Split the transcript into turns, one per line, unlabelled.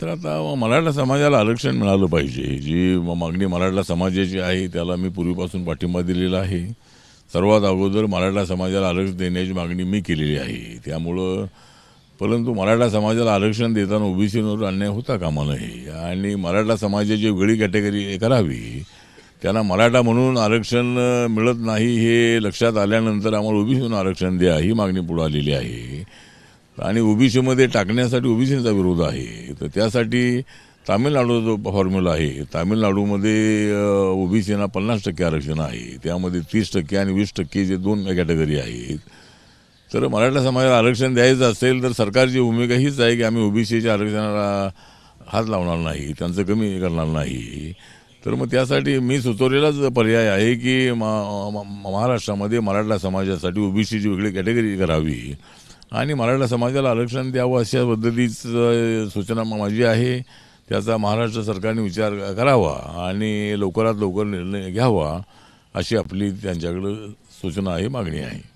तर आता मराठा समाजाला आरक्षण मिळालं पाहिजे. जी मागणी मराठा समाजाची आहे त्याला मी पूर्वीपासून पाठिंबा दिलेला आहे. सर्वात अगोदर मराठा समाजाला आरक्षण देण्याची मागणी मी केलेली आहे. त्यामुळं परंतु मराठा समाजाला आरक्षण देताना ओबीसीवर अन्याय होता कामा नये. आणि मराठा समाजाची वेगळी कॅटेगरी करावी. त्यांना मराठा म्हणून आरक्षण मिळत नाही हे लक्षात आल्यानंतर आम्हाला ओबीसीतून आरक्षण द्या ही मागणी पुढे आलेली आहे. आणि ओबीसीमध्ये टाकण्यासाठी ओबीसीचा विरोध आहे. तर त्यासाठी तामिळनाडूचा जो फॉर्म्युला आहे तामिळनाडूमध्ये ओबीसीना पन्नास टक्के आरक्षण आहे. त्यामध्ये तीस टक्के आणि वीस टक्के जे दोन कॅटेगरी आहेत. तर मराठा समाजाला आरक्षण द्यायचं असेल तर सरकारची भूमिका हीच आहे की आम्ही ओबीसीच्या आरक्षणाला हात लावणार नाही त्यांचं कमी करणार नाही. तर मग त्यासाठी मी सुचवलेलाच पर्याय आहे की महाराष्ट्रामध्ये मराठा समाजासाठी ओबीसीची वेगळी कॅटेगरी करावी. आणि मराठा समाजाला आरक्षण द्यावं अशा पद्धतीचं सूचना माझी आहे. त्याचा महाराष्ट्र सरकारने विचार करावा आणि लवकरात लवकर निर्णय घ्यावा अशी आपली त्यांच्याकडं सूचना आहे मागणी आहे.